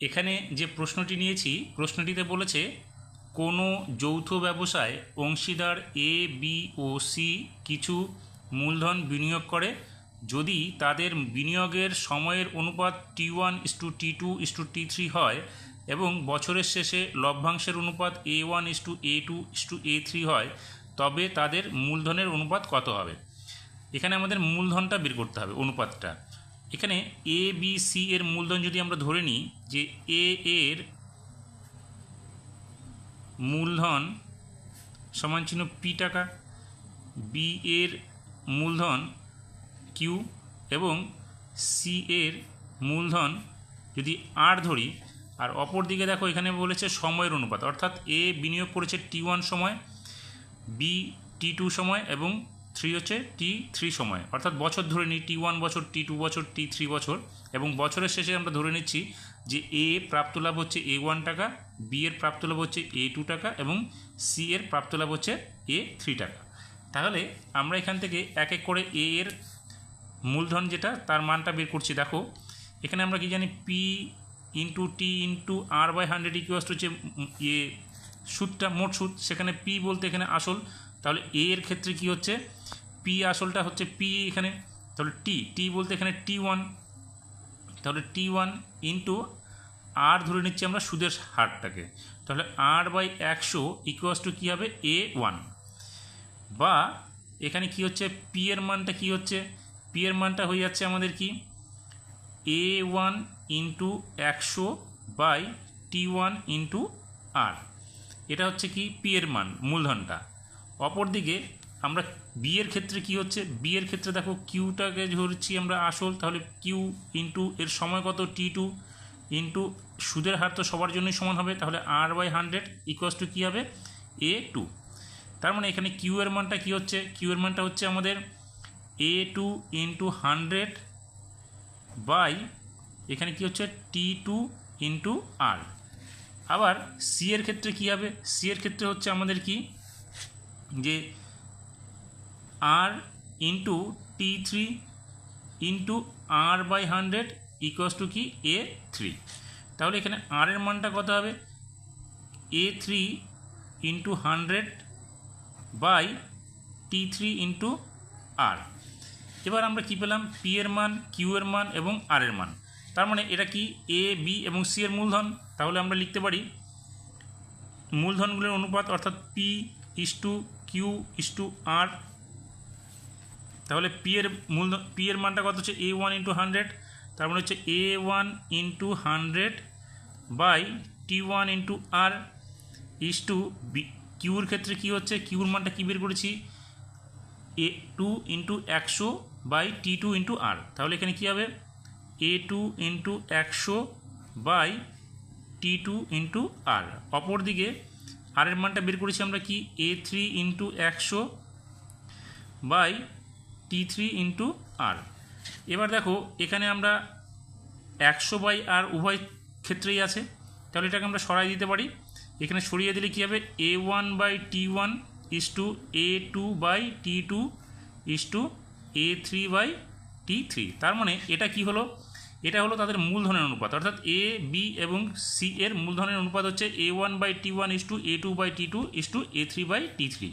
এখানে যে প্রশ্নটি নিয়েছি, প্রশ্নটিতে বলেছে, কোনো যৌথ ব্যবসায় অংশীদার এ বি ও সি কিছু মূলধন বিনিয়োগ করে? যদি তাদের বিনিয়োগের সময়ের অনুপাত T one is to T two is to T three হয় এবং বছরের শেষে লভ্যাংশের অনুপাত A one is to A two is to A three হয়, তবে তাদের মূলধনের অনুপাত কত হবে? এখানে আমাদের মূলধনটা বের করতে হবে, অনুপাতটা। এখানে এ বি সি এর মূলধন যদি আমরা ধরে নিই, যে এ এর মূলধন সমান চিহ্ন পি টাকা বি এর মূলধন কিউ এবং সি এর মূলধন যদি আর ধরি, আর অপর দিকে দেখো এখানে বলেছে সময়ের অনুপাত, অর্থাৎ এ বিনিয়োগ করেছে টি ওয়ান সময় বি টি টু সময় এবং থ্রি হচ্ছে টি থ্রি সময়। অর্থাৎ বছর ধরে নিই টি ওয়ান বছর টি টু বছর টি থ্রি বছর। এবং বছরের শেষে আমরা ধরে নিচ্ছি যে এ প্রাপ্ত লাভ হচ্ছে এ ওয়ান টাকা বি এর প্রাপ্ত লাভ হচ্ছে এ টু টাকা এবং সি এর প্রাপ্ত লাভ হচ্ছে এ থ্রি টাকা। তাহলে আমরা এখান থেকে এক এক করে এ এর মূলধন যেটা তার মানটা বের করছি। দেখো এখানে আমরা কি জানি? P into T into R by hundred equals হচ্ছে উম, ইয়ে সুদটা মোট সুদ। সেখানে পি বলতে এখানে আসল। তাহলে এ এর ক্ষেত্রে কি হচ্ছে? পি আসলটা হচ্ছে পি এখানে, তাহলে টি টি বলতে এখানে টি ওয়ান তাহলে টি ওয়ান ইন্টু আর ধরে নিচ্ছি আমরা সুদের হারটাকে। তাহলে আর বাই একশো ইকুয়াস টু কী হবে? এ ওয়ান বা এখানে কি হচ্ছে? পি এর মানটা কি হচ্ছে? পি এর মানটা হয়ে যাচ্ছে আমাদের কি? এ ওয়ান ইন্টু একশো by T one into R এটা হচ্ছে কি? পি এর মান, মূলধনটা। অপরদিকে আমরা বি এর ক্ষেত্রে কি হচ্ছে? বি এর ক্ষেত্রে দেখো কিউটাকে ধরছি আমরা আসল, তাহলে কিউ ইন্টু এর সময় কত? টি টু ইন্টু সুদের হার তো সবার জন্যই সমান হবে, তাহলে R by hundred equals to কী হবে? এ টু তার মানে এখানে কিউ এর মানটা কী হচ্ছে? কিউ এর মানটা হচ্ছে আমাদের A two into hundred by এখানে কি হচ্ছে? টি টু ইন্টু আর আবার সি এর ক্ষেত্রে কী হবে? সি এর ক্ষেত্রে হচ্ছে আমাদের কি? যে আর into T three into R by hundred equals to কি? এ থ্রি তাহলে এখানে আর এর মানটা কত হবে? A three into hundred by T three into R এবার আমরা কি পেলাম? পি এর মান কিউ এর মান এবং আর এর মান। তার মানে এটা কি? এ বি এবং সি এর মূলধন। তাহলে আমরা লিখতে পারি মূলধনগুলোর অনুপাত অর্থাৎ P is to Q is to R তাহলে পি এর মূলধন পি এর মানটা কত হচ্ছে? এ ওয়ান ইন্টু হান্ড্রেড তার মানে হচ্ছে A one into hundred by T one into R is to B কিউর ক্ষেত্রে কী হচ্ছে? কিউর মানটা কী বের করেছি? এ টু ইন্টু একশো by T two into R তাহলে এখানে কী হবে? এ টু ইন্টু একশো by T two into R অপরদিকে আর এর মানটা বের করেছি আমরা কি? এ থ্রি ইন্টু একশো by T three into R এবার দেখো, এখানে আমরা একশো বাই আর উভয় ক্ষেত্রেই আছে। তাহলে এটাকে আমরা সরাই দিতে পারি। এখানে সরিয়ে দিলে কী হবে? A one by T one is to A two by T two is to A three by T three তার মানে এটা কি হলো? এটা হলো তাদের মূলধনের অনুপাত। অর্থাৎ এ বি এবং সি এর মূলধনের অনুপাত হচ্ছে A one by T one is to A two by T two is to A three by T three